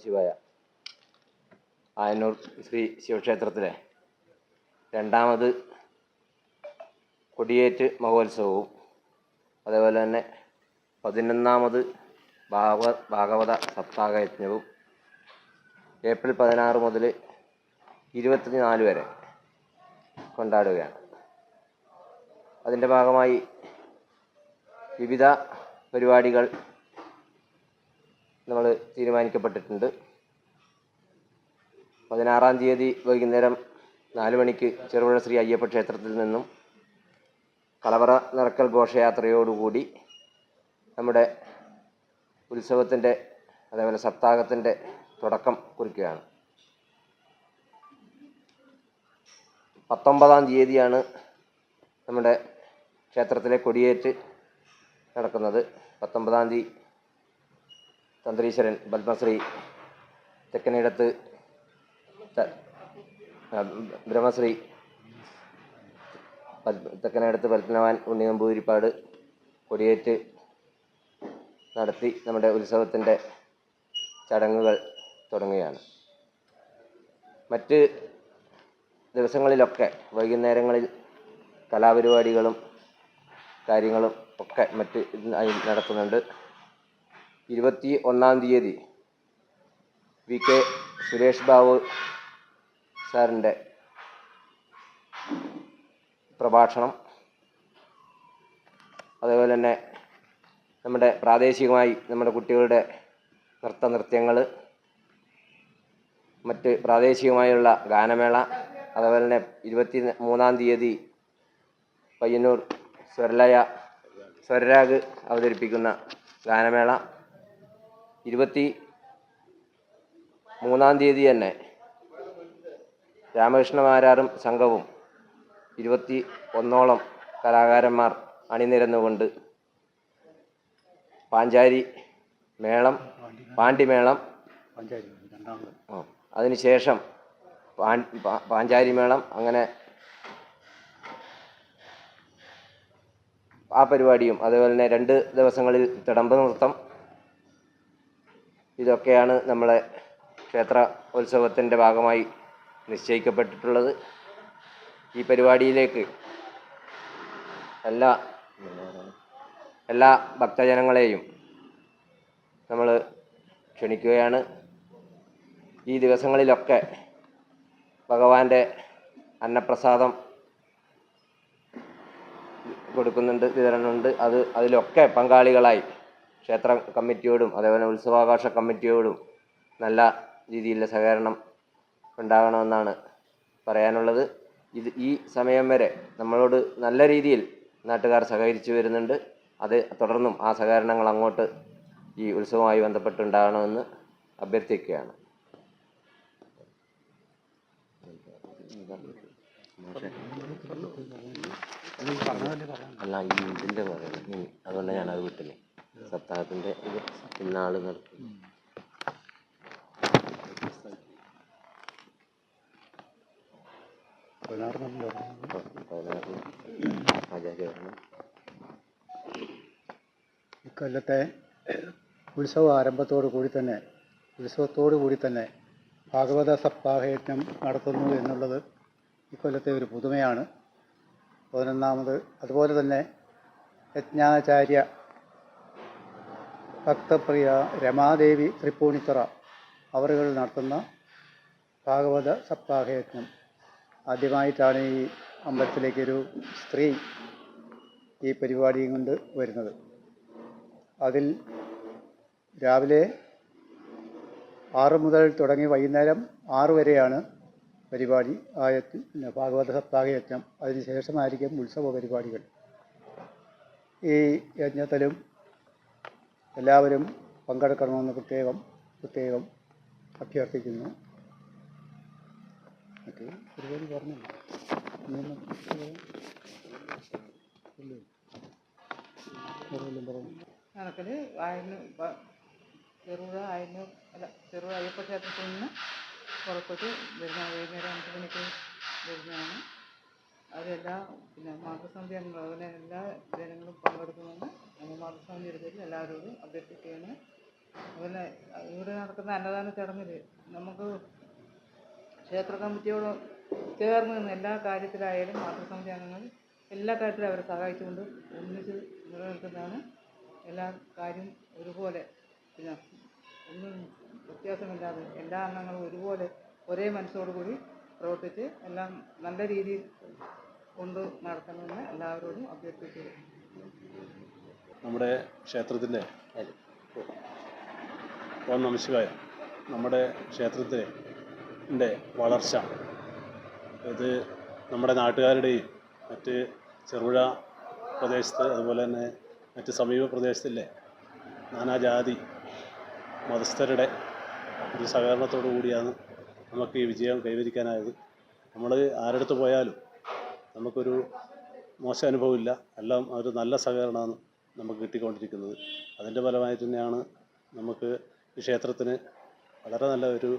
നമശിവായ ആയന്നൂർ ശ്രീ ശിവക്ഷേത്രത്തിലെ രണ്ടാമത് കൊടിയേറ്റ് മഹോത്സവവും അതേപോലെ തന്നെ പതിനൊന്നാമത് ഭാഗവ ഭാഗവത സപ്താഹ യജ്ഞവും ഏപ്രിൽ പതിനാറ് മുതൽ ഇരുപത്തിനാല് വരെ കൊണ്ടാടുകയാണ്. അതിന്റെ ഭാഗമായി വിവിധ പരിപാടികൾ നമ്മൾ തീരുമാനിക്കപ്പെട്ടിട്ടുണ്ട്. പതിനാറാം തീയതി വൈകുന്നേരം നാല് മണിക്ക് ചെറുപുഴ ശ്രീ അയ്യപ്പ ക്ഷേത്രത്തിൽ നിന്നും കളവറ നിറക്കൽ ഘോഷയാത്രയോടുകൂടി നമ്മുടെ ഉത്സവത്തിന്റെ അതേപോലെ സപ്താഹത്തിന്റെ തുടക്കം കുറിക്കുകയാണ്. പത്തൊമ്പതാം തീയതിയാണ് നമ്മുടെ ക്ഷേത്രത്തിലെ കൊടിയേറ്റ് നടക്കുന്നത്. പത്തൊമ്പതാം തീയതി തന്ത്രീശ്വരൻ പത്മശ്രീ തെക്കനിടത്ത് ബ്രഹ്മശ്രീ തെക്കനടുത്ത് പത്മനാഭൻ ഉണ്ണിനമ്പൂതിരിപ്പാട് കൊടിയേറ്റ് നടത്തി നമ്മുടെ ഉത്സവത്തിന്റെ ചടങ്ങുകൾ തുടങ്ങുകയാണ്. മറ്റ് ദിവസങ്ങളിലൊക്കെ വൈകുന്നേരങ്ങളിൽ കലാപരിപാടികളും കാര്യങ്ങളും ഒക്കെ മറ്റ് നടത്തുന്നുണ്ട്. ഇരുപത്തി ഒന്നാം തീയതി വി കെ സുരേഷ് ബാബു സാറിന്റെ പ്രഭാഷണം. അതേപോലെ തന്നെ നമ്മുടെ പ്രാദേശികമായി നമ്മുടെ കുട്ടികളുടെ നൃത്ത നൃത്യങ്ങൾ മറ്റ് പ്രാദേശികമായുള്ള ഗാനമേള അതേപോലെ തന്നെ ഇരുപത്തി മൂന്നാം തീയതി പയ്യന്നൂർ സ്വരലയ സ്വരരാഗ് അവതരിപ്പിക്കുന്ന ഗാനമേള ഇരുപത്തി മൂന്നാം തീയതി തന്നെ രാമകൃഷ്ണമാരാറും സംഘവും ഇരുപത്തി ഒന്നോളം കലാകാരന്മാർ അണിനിരന്നുകൊണ്ട് പാഞ്ചാരി മേളം പാണ്ടിമേളം അതിനുശേഷം പാഞ്ചാരി മേളം അങ്ങനെ ആ പരിപാടിയും അതേപോലെ തന്നെ രണ്ട് ദിവസങ്ങളിൽ തിടമ്പ് നൃത്തം ഇതൊക്കെയാണ് നമ്മളെ ക്ഷേത്ര ഉത്സവത്തിന്റെ ഭാഗമായി നിശ്ചയിക്കപ്പെട്ടിട്ടുള്ളത്. ഈ പരിപാടിയിലേക്ക് എല്ലാ എല്ലാ ഭക്തജനങ്ങളെയും നമ്മൾ ക്ഷണിക്കുകയാണ്. ഈ ദിവസങ്ങളിലൊക്കെ ഭഗവാന്റെ അന്നപ്രസാദം കൊടുക്കുന്നുണ്ട് വിതരണമുണ്ട്. അത് അതിലൊക്കെ പങ്കാളികളായി ക്ഷേത്ര കമ്മിറ്റിയോടും അതേപോലെ ഉത്സവാഘോഷ കമ്മിറ്റിയോടും നല്ല രീതിയിലുള്ള സഹകരണം ഉണ്ടാകണമെന്നാണ് പറയാനുള്ളത്. ഇത് ഈ സമയം വരെ നമ്മളോട് നല്ല രീതിയിൽ നാട്ടുകാർ സഹകരിച്ചു വരുന്നുണ്ട്. അത് തുടർന്നും ആ സഹകരണങ്ങൾ അങ്ങോട്ട് ഈ ഉത്സവവുമായി ബന്ധപ്പെട്ടുണ്ടാകണമെന്ന് അഭ്യർത്ഥിക്കുകയാണ്. അല്ല ഈ ഇതിന്റെ പറയുന്നത്. അതുകൊണ്ട് ഞാനത് വിട്ടില്ലേ? സപ്താഹത്തിന്റെ ഇത് ഇന്നാൾ നടക്കും ഇക്കൊല്ലത്തെ ഉത്സവ ആരംഭത്തോടു കൂടി തന്നെ ഉത്സവത്തോടു കൂടി തന്നെ ഭാഗവത സപ്താഹയജ്ഞം നടത്തുന്നു എന്നുള്ളത് ഇക്കൊല്ലത്തെ ഒരു പുതുമയാണ്. പതിനൊന്നാമത് അതുപോലെ തന്നെ യജ്ഞാചാര്യ ഭക്തപ്രിയ രമാദേവി തൃപ്പൂണിത്തുറ അവറുകൾ നടത്തുന്ന ഭാഗവത സപ്താഹയജ്ഞം. ആദ്യമായിട്ടാണ് ഈ അമ്പലത്തിലേക്കൊരു സ്ത്രീ ഈ പരിപാടിയും കൊണ്ട് വരുന്നത്. അതിൽ രാവിലെ ആറ് മുതൽ തുടങ്ങി വൈകുന്നേരം ആറ് വരെയാണ് പരിപാടി. ആ യജ്ഞം ഭാഗവത സപ്താഹ യജ്ഞം അതിനുശേഷമായിരിക്കും ഉത്സവ പരിപാടികൾ. ഈ യജ്ഞത്തിലും എല്ലാവരും പങ്കെടുക്കണമെന്ന് പ്രത്യേകം പ്രത്യേകം അഭ്യർത്ഥിക്കുന്നു മറ്റേ പറഞ്ഞില്ല കണക്കിൽ ഇല്ലേ? വേറെ വല്ലതും പറയണോ? കണക്കിന് ആയിരം ചെറുപുഴ ആയിരം അല്ല ചെറുപുഴ അയ്യപ്പ ക്ഷേത്രത്തിൽ നിന്ന് പുറപ്പെട്ട് വരുന്ന വൈകുന്നേരം അഞ്ച് മണിക്ക് വരുന്നതാണ് അതെല്ലാം പിന്നെ അതുപോലെ എല്ലാ ജനങ്ങളും പങ്കെടുക്കുമെന്ന് മാതൃസമിതിയുടെ പേരിൽ എല്ലാവരോടും അഭ്യർത്ഥിക്കുകയാണ്. അതുപോലെ ഇവിടെ നടക്കുന്ന അന്നദാന ചടങ്ങിൽ നമുക്ക് ക്ഷേത്ര കമ്മിറ്റിയോട് ചേർന്ന് നിന്ന് എല്ലാ കാര്യത്തിലായാലും മാതൃസമിതി അംഗങ്ങൾ എല്ലാ കാര്യത്തിലും അവരെ സഹായിച്ചുകൊണ്ട് ഒന്നിച്ച് നിലനിൽക്കുന്നതാണ്. എല്ലാ കാര്യം ഒരുപോലെ പിന്നെ ഒന്നും വ്യത്യാസമില്ലാതെ എല്ലാ അംഗങ്ങളും ഒരുപോലെ ഒരേ മനസ്സോടു കൂടി പ്രവർത്തിച്ച് എല്ലാം നല്ല രീതിയിൽ കൊണ്ട് നടത്തണമെന്ന് എല്ലാവരോടും അഭ്യർത്ഥിച്ചു നമ്മുടെ ക്ഷേത്രത്തിന്റെ ഓം നമശിവായ നമ്മുടെ ക്ഷേത്രത്തിന്റെ വളർച്ച. ഇത് നമ്മുടെ നാട്ടുകാരുടെയും മറ്റ് ചെറുപുഴ പ്രദേശത്ത് അതുപോലെ തന്നെ മറ്റ് സമീപ പ്രദേശത്തിലെ നാനാജാതി മതസ്ഥരുടെ ഒരു സഹകരണത്തോടു കൂടിയാണ് നമുക്ക് ഈ വിജയം കൈവരിക്കാനായത്. നമ്മൾ ആരടുത്ത് പോയാലും നമുക്കൊരു മോശം അനുഭവമില്ല. എല്ലാം ഒരു നല്ല സഹകരണമാണ്. നമുക്ക് കിട്ടിക്കൊണ്ടിരിക്കുന്നത്. അതിന്റെ ഫലമായി തന്നെയാണ് നമുക്ക് ഈ ക്ഷേത്രത്തിന് വളരെ നല്ല ഒരു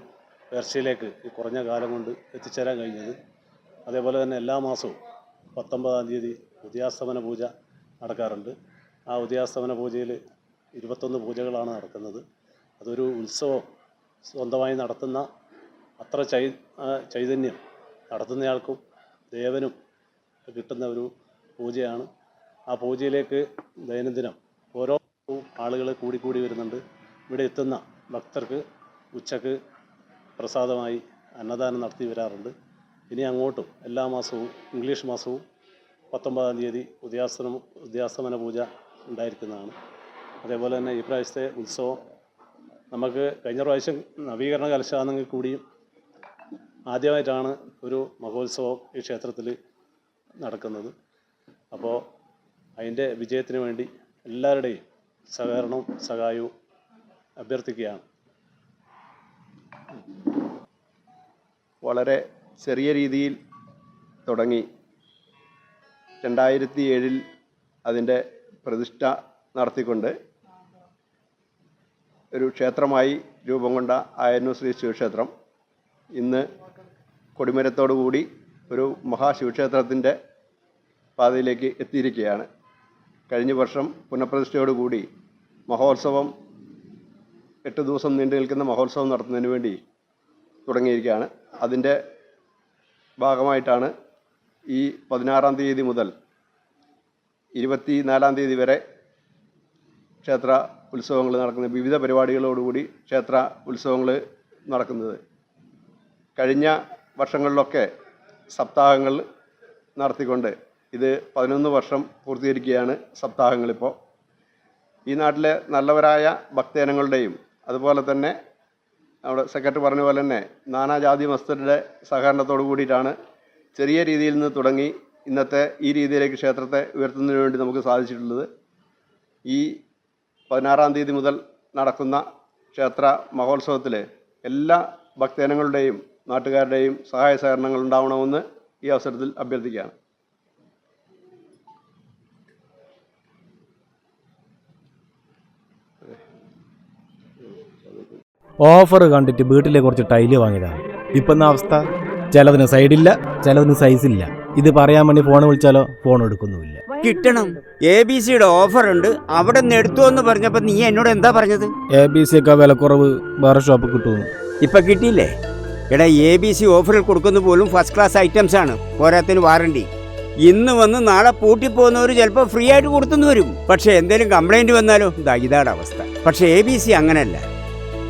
ഉയർച്ചയിലേക്ക് ഈ കുറഞ്ഞ കാലം കൊണ്ട് എത്തിച്ചേരാൻ കഴിഞ്ഞത്. അതേപോലെ തന്നെ എല്ലാ മാസവും പത്തൊമ്പതാം തീയതി ഉദയാസ്തമന പൂജ നടക്കാറുണ്ട്. ആ ഉദയാസ്തമന പൂജയിൽ ഇരുപത്തൊന്ന് പൂജകളാണ് നടക്കുന്നത്. അതൊരു ഉത്സവം സ്വന്തമായി നടത്തുന്ന അത്ര ചൈ ചൈതന്യം നടത്തുന്നയാൾക്കും ദേവനും കിട്ടുന്ന ഒരു പൂജയാണ്. ആ പൂജയിലേക്ക് ദൈനംദിനം ഓരോ ആളുകൾ കൂടിക്കൂടി വരുന്നുണ്ട്. ഇവിടെ എത്തുന്ന ഭക്തർക്ക് ഉച്ചയ്ക്ക് പ്രസാദമായി അന്നദാനം നടത്തി വരാറുണ്ട്. ഇനി അങ്ങോട്ടും എല്ലാ മാസവും ഇംഗ്ലീഷ് മാസവും പത്തൊമ്പതാം തീയതി ഉദയാസ്തമ ഉദയാസ്തമന പൂജ ഉണ്ടായിരിക്കുന്നതാണ്. അതേപോലെ തന്നെ ഈ പ്രാവശ്യത്തെ ഉത്സവം നമുക്ക് കഴിഞ്ഞ പ്രാവശ്യം നവീകരണ കലശാണെങ്കിൽ കൂടിയും ആദ്യമായിട്ടാണ് ഒരു മഹോത്സവം ഈ ക്ഷേത്രത്തിൽ നടക്കുന്നത്. അപ്പോൾ അതിന്റെ വിജയത്തിന് വേണ്ടി എല്ലാവരുടെയും സഹകരണവും സഹായവും അഭ്യർത്ഥിക്കുകയാണ്. വളരെ ചെറിയ രീതിയിൽ തുടങ്ങി. രണ്ടായിരത്തി ഏഴിൽ അതിന്റെ പ്രതിഷ്ഠ നടത്തിക്കൊണ്ട് ഒരു ക്ഷേത്രമായി രൂപം കൊണ്ട ആയന്നൂർ ശ്രീ ശിവക്ഷേത്രം ഇന്ന് കൊടിമരത്തോടു കൂടി ഒരു മഹാശിവക്ഷേത്രത്തിന്റെ പാതയിലേക്ക് എത്തിയിരിക്കുകയാണ്. കഴിഞ്ഞ വർഷം പുനഃപ്രതിഷ്ഠയോടുകൂടി മഹോത്സവം എട്ട് ദിവസം നീണ്ടു നിൽക്കുന്ന മഹോത്സവം നടത്തുന്നതിന് വേണ്ടി തുടങ്ങിയിരിക്കുകയാണ്. അതിന്റെ ഭാഗമായിട്ടാണ് ഈ പതിനാറാം തീയതി മുതൽ ഇരുപത്തി നാലാം തീയതി വരെ ക്ഷേത്ര ഉത്സവങ്ങൾ നടക്കുന്ന വിവിധ പരിപാടികളോടുകൂടി ക്ഷേത്ര ഉത്സവങ്ങൾ നടക്കുന്നത്. കഴിഞ്ഞ വർഷങ്ങളിലൊക്കെ സപ്താഹങ്ങൾ നടത്തിക്കൊണ്ട് ഇത് പതിനൊന്ന് വർഷം പൂർത്തീകരിക്കുകയാണ് സപ്താഹങ്ങളിപ്പോൾ ഈ നാട്ടിലെ നല്ലവരായ ഭക്തജനങ്ങളുടെയും അതുപോലെ തന്നെ നമ്മുടെ സെക്രട്ടറി പറഞ്ഞ പോലെ തന്നെ നാനാജാതി മസ്തരുടെ സഹകരണത്തോടു കൂടിയിട്ടാണ് ചെറിയ രീതിയിൽ നിന്ന് തുടങ്ങി ഇന്നത്തെ ഈ രീതിയിലേക്ക് ക്ഷേത്രത്തെ ഉയർത്തുന്നതിന് വേണ്ടി നമുക്ക് സാധിച്ചിട്ടുള്ളത്. ഈ പതിനാറാം തീയതി മുതൽ നടക്കുന്ന ക്ഷേത്ര മഹോത്സവത്തിൽ എല്ലാ ഭക്തജനങ്ങളുടെയും നാട്ടുകാരുടെയും സഹായ സഹകരണങ്ങൾ ഉണ്ടാവണമെന്ന് ഈ അവസരത്തിൽ അഭ്യർത്ഥിക്കുകയാണ്. ഓഫർ കണ്ടിട്ട് വീട്ടിലെ കുറച്ച് ടൈൽ വാങ്ങിയതാണ്. ഇപ്പം എന്ന അവസ്ഥ? ചിലതിന് സൈഡില്ല ചിലതിന് ഇല്ല. ഇത് പറയാൻ വേണ്ടി ഫോൺ വിളിച്ചാലോ? ഫോൺ എടുക്കുന്നുമില്ല. കിട്ടണം. എ ബി സിയുടെ ഓഫർ ഉണ്ട് അവിടെ നിന്ന് എടുത്തു എന്ന് പറഞ്ഞപ്പോ നീ എന്നോട് എന്താ പറഞ്ഞത്? എ ബി സി ഒക്കെ വിലക്കുറവ് വേറെ ഷോപ്പ് കിട്ടുന്നു ഇപ്പൊ കിട്ടിയില്ലേ? എടാ എ ബി സി ഓഫറിൽ കൊടുക്കുന്ന പോലും ഫസ്റ്റ് ക്ലാസ് ഐറ്റംസ് ആണ്. പോരാത്തിന് വാറണ്ടി ഇന്ന് വന്ന് നാളെ പൂട്ടി പൂട്ടിപ്പോകുന്നവർ ചിലപ്പോൾ ഫ്രീ ആയിട്ട് കൊടുത്തുനിന്ന് വരും. പക്ഷെ എന്തെങ്കിലും കംപ്ലൈന്റ് വന്നാലോ? ഇതാ ഇതാണ് അവസ്ഥ. പക്ഷെ എ ബി സി അങ്ങനല്ല.